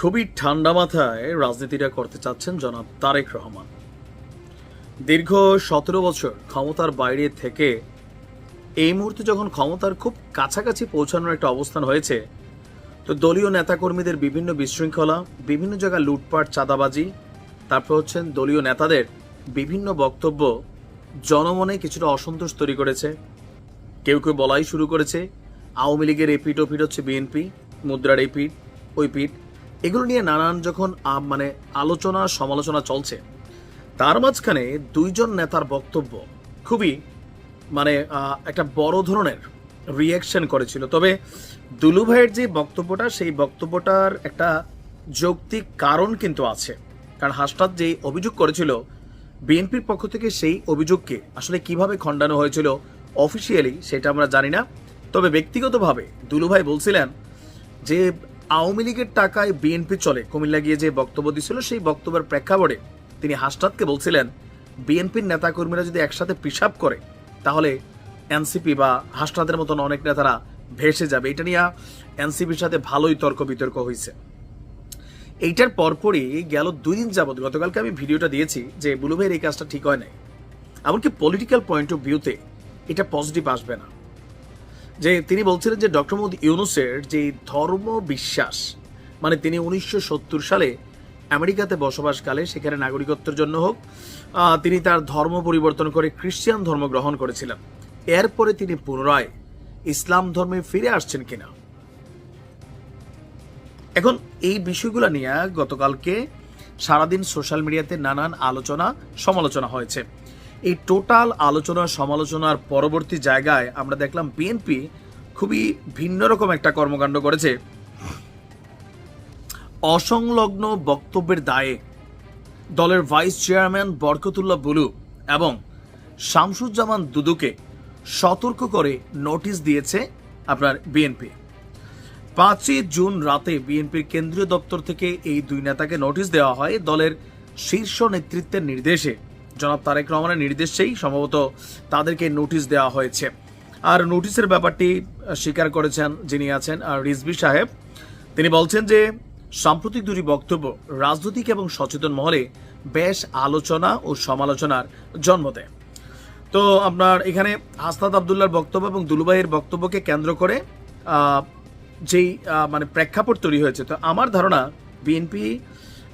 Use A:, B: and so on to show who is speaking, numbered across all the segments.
A: খুবই ঠান্ডা মাথায় রাজনীতিটা করতে চাচ্ছেন জনাব তারেক রহমান। দীর্ঘ সতেরো বছর ক্ষমতার বাইরে থেকে এই মুহূর্তে যখন ক্ষমতার খুব কাছাকাছি পৌঁছানোর একটা অবস্থান হয়েছে, তো দলীয় নেতাকর্মীদের বিভিন্ন বিশৃঙ্খলা, বিভিন্ন জায়গায় লুটপাট, চাঁদাবাজি, তারপর হচ্ছেন দলীয় নেতাদের বিভিন্ন বক্তব্য জনমনে কিছুটা অসন্তোষ তৈরি করেছে। কেউ কেউ বলাই শুরু করেছে, আওয়ামী লীগের এই পিঠ ও পিঠ হচ্ছে বিএনপি, মুদ্রার এই পিঠ, ওই পিঠ। এগুলো নিয়ে নানান যখন মানে আলোচনা, সমালোচনা চলছে, তার মাঝখানে দুইজন নেতার বক্তব্য খুবই মানে একটা বড় ধরনের রিয়াকশন করেছিল। তবে দুলু ভাইয়ের যে বক্তব্যটা, সেই বক্তব্যটার একটা যৌক্তিক কারণ কিন্তু আছে। কারণ হাসনাত যে অভিযোগ করেছিল, বিএনপির পক্ষ থেকে সেই অভিযোগকে আসলে কীভাবে খণ্ডানো হয়েছিল অফিসিয়ালি সেটা আমরা জানি না। তবে ব্যক্তিগতভাবে দুলু ভাই বলছিলেন যে আওয়ামী লীগের টাকায় বিএনপি চলে। কুমিল্লা গিয়ে যে বক্তব্য দিছিল, সেই বক্তব্যের প্রেক্ষাপটে তিনি হাসনাতকে বলছিলেন, বিএনপির নেতাকর্মীরা যদি একসাথে পিসাব করে, তাহলে এনসিপি বা হাসনাতের মতন অনেক নেতারা ভেসে যাবে। এটা নিয়ে এনসিপির সাথে ভালোই তর্ক বিতর্ক হয়েছে। এইটার পরপরই গেল দুই দিন যাবত গতকালকে আমি ভিডিওটা দিয়েছি যে বুলু ভাইয়ের এই কাজটা ঠিক হয় নাই। এমনকি পলিটিক্যাল পয়েন্ট অফ ভিউতে এটা পজিটিভ আসবে না। যে তিনি বলছিলেন যে ডক্টর মোহাম্মদ ইউনুসের যে ধর্ম বিশ্বাস মানে তিনি উনিশশো সত্তর সালে আমেরিকাতে বসবাসকালে সেখানে নাগরিকত্বের জন্য হোক তিনি তার ধর্ম পরিবর্তন করে খ্রিস্টান ধর্ম গ্রহণ করেছিলেন। এরপরে তিনি পুনরায় ইসলাম ধর্মে ফিরে আসছেন কিনা? এখন এই বিষয়গুলো নিয়ে গতকালকে সারাদিন সোশ্যাল মিডিয়াতে নানান আলোচনা, সমালোচনা হয়েছে। এই টোটাল আলোচনা, সমালোচনার পরবর্তী জায়গায় আমরা দেখলাম বিএনপি খুবই ভিন্ন রকম একটা কর্মকাণ্ড করেছে। অসংলগ্ন বক্তব্যের দায়ে দলের ভাইস চেয়ারম্যান বরকতুল্লাহ বুলু এবং শামসুজ্জামান দুদুকে সতর্ক করে নোটিশ দিয়েছে আপনার বিএনপি পাঁচই জুন রাতে বিএনপির কেন্দ্রীয় দপ্তর থেকে এই দুই নেতাকে নোটিশ দেওয়া হয় দলের শীর্ষ নেতৃত্বের নির্দেশে। জনাব তারেক রহমানের নির্দেশেই সম্ভবত তাদেরকে নোটিশ দেওয়া হয়েছে। আর নোটিশের ব্যাপারটি স্বীকার করেছেন যিনি আছেন রিজভি সাহেব। তিনি বলছেন যে, সাম্প্রতিক দুটি বক্তব্য, রাজনৈতিক এবং সচেতন মহলে বেশ আলোচনা ও সমালোচনার জন্ম দেয়। তো আপনার এখানে হাসনাত আবদুল্লার বক্তব্য এবং দুলুবাইয়ের বক্তব্যকে কেন্দ্র করে যেই মানে প্রেক্ষাপট তৈরি হয়েছে, তো আমার ধারণা বিএনপি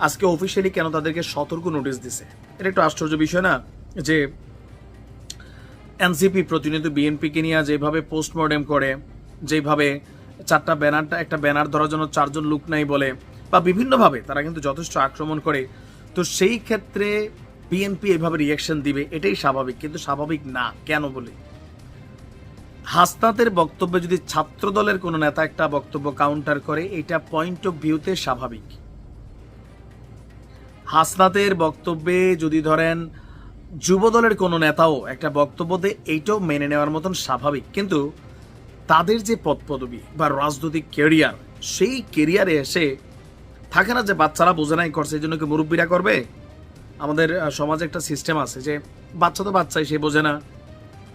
A: আজকে অফিসিয়ালি কেন তাদেরকে সতর্ক নোটিশ দিছে? এটা একটু আশ্চর্য বিষয় না? যে এনসিপি প্রতিনিয়ত বিএনপিকে নিয়ে যেভাবে পোস্টমর্টেম করে, যেভাবে চারটা ব্যানারটা একটা ব্যানার ধরার জন্য চারজন লোক নাই বলে, বা বিভিন্নভাবে তারা কিন্তু যথেষ্ট আক্রমণ করে, তো সেই ক্ষেত্রে বিএনপি এইভাবে রিয়াকশন দিবে, এটাই স্বাভাবিক, কিন্তু স্বাভাবিক না, কেন বলি? হাসনাতের বক্তব্যে যদি ছাত্র দলের কোনো নেতা একটা বক্তব্য কাউন্টার করে, এটা পয়েন্ট অফ ভিউতে স্বাভাবিক। হাসনাতের বক্তব্যে যদি ধরেন, যুবদলের কোনো নেতাও একটা বক্তব্য দেয়, এইটাও মেনে নেওয়ার মতন স্বাভাবিক। কিন্তু তাদের যে পদ পদবি বা রাজনৈতিক কেরিয়ার সেই কেরিয়ারে এসে থাকে না যে বাচ্চারা বোঝে নাই করছে এই জন্য কি মুরব্বীরা করবে? আমাদের সমাজে একটা সিস্টেম আছে যে বাচ্চা তো বাচ্চাই, সে বোঝে না।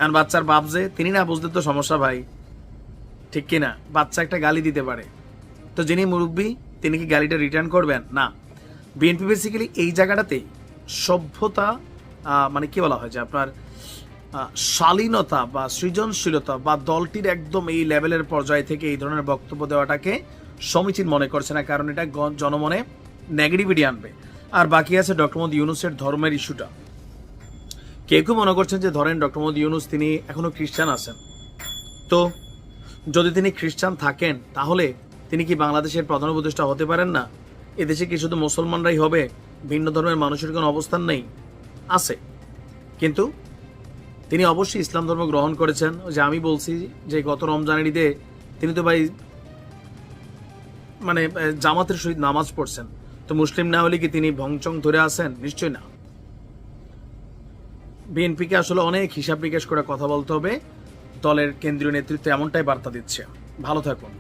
A: আর বাচ্চার বাপ যে, তিনি না বুঝতে তো সমস্যা ভাই। ঠিক কি না বাচ্চা একটা গালি দিতে পারে। তো যিনি মুরব্বী, তিনি কি গালিটা রিটার্ন করবেন? না। বিএনপি বেসিক্যালি এই জায়গাটাতেই সভ্যতা মানে কি বলা হয় যে আপনার শালীনতা বা সৃজনশীলতা বা দলটির একদম এই লেভেলের পর্যায় থেকে এই ধরনের বক্তব্য দেওয়াটাকে সমীচীন মনে করছে না, কারণ এটা জনমনে নেগেটিভিটি আনবে। আর বাকি আছে ডক্টর মোহাম্মদ ইউনুসের ধর্মের ইস্যুটা। কেউ কেউ মনে করছেন যে ধরেন ডক্টর মোহাম্মদ ইউনুস তিনি এখনও খ্রিস্টান আছেন। তো যদি তিনি খ্রিস্টান থাকেন, তাহলে তিনি কি বাংলাদেশের প্রধান উপদেষ্টা হতে পারেন না? এদেশে কি শুধু মুসলমানরাই হবে? ভিন্ন ধর্মের মানুষের কোনো অবস্থান নেই? আছে। কিন্তু তিনি অবশ্যই ইসলাম ধর্ম গ্রহণ করেছেন। যে আমি বলছি যে গত রমজানের ঈদে তিনি তো ভাই মানে জামাতের সহিত নামাজ পড়ছেন। তো মুসলিম না হলে কি তিনি ভংচং ধরে আছেন? নিশ্চয় না। বিএনপিকে আসলে অনেক হিসাব নিকাশ করে কথা বলতে হবে। দলের কেন্দ্রীয় নেতৃত্ব এমনটাই বার্তা দিচ্ছে। ভালো থাকুন।